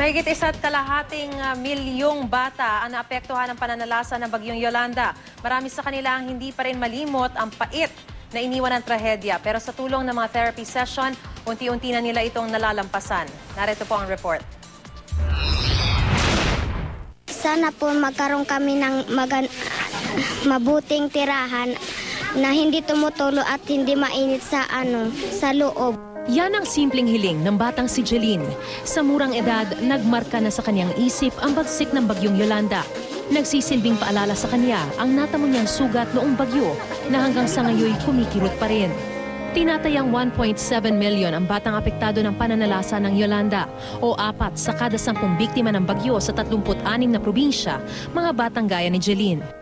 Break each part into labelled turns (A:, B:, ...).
A: Mahigit isa't kalahating ah, milyong bata ang naapektuhan ng pananalasa ng bagyong Yolanda. Marami sa kanila ang hindi pa rin malimot ang pait na iniwan ng trahedya. Pero sa tulong ng mga therapy session, unti-unti na nila itong nalalampasan. Narito po ang report.
B: Sana po magkaroon kami ng magan- mabuting tirahan na hindi tumutulo at hindi mainit sa ano sa loob.
C: Yan ang simpleng hiling ng batang si Jeline. Sa murang edad, nagmarka na sa kanyang isip ang bagsik ng bagyong Yolanda. Nagsisilbing paalala sa kanya ang natamo niyang sugat noong bagyo na hanggang sa ngayon kumikirot pa rin. Tinatayang 1.7 million ang batang apektado ng pananalasa ng Yolanda o apat sa kada sampung biktima ng bagyo sa 36 na probinsya, mga batang gaya ni Jeline.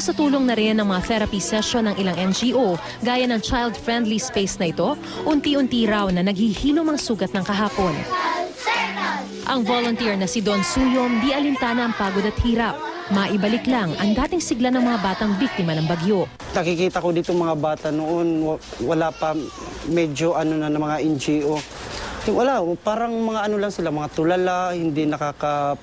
C: Sa tulong na rin ng mga therapy session ng ilang NGO, gaya ng child-friendly space na ito, unti-unti raw na naghihilom ang sugat ng kahapon. Ang volunteer na si Don Suyom, di alintana ang pagod at hirap. Maibalik lang ang dating sigla ng mga batang biktima ng bagyo.
D: Nakikita ko dito mga bata noon, wa- wala pa medyo ano na ng mga NGO. Wala, parang mga ano lang sila, mga tulala, hindi nakaka...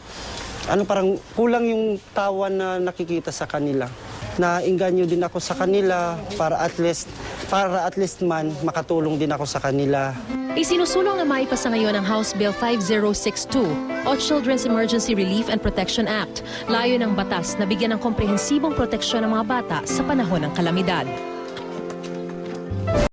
D: Ano parang kulang yung tawa na nakikita sa kanila. Nainganyo din ako sa kanila para at least para at least man makatulong din ako sa kanila.
C: Isinusulong na maipasa ngayon ang House Bill 5062 o Children's Emergency Relief and Protection Act. Layo ng batas na bigyan ng komprehensibong proteksyon ng mga bata sa panahon ng kalamidad.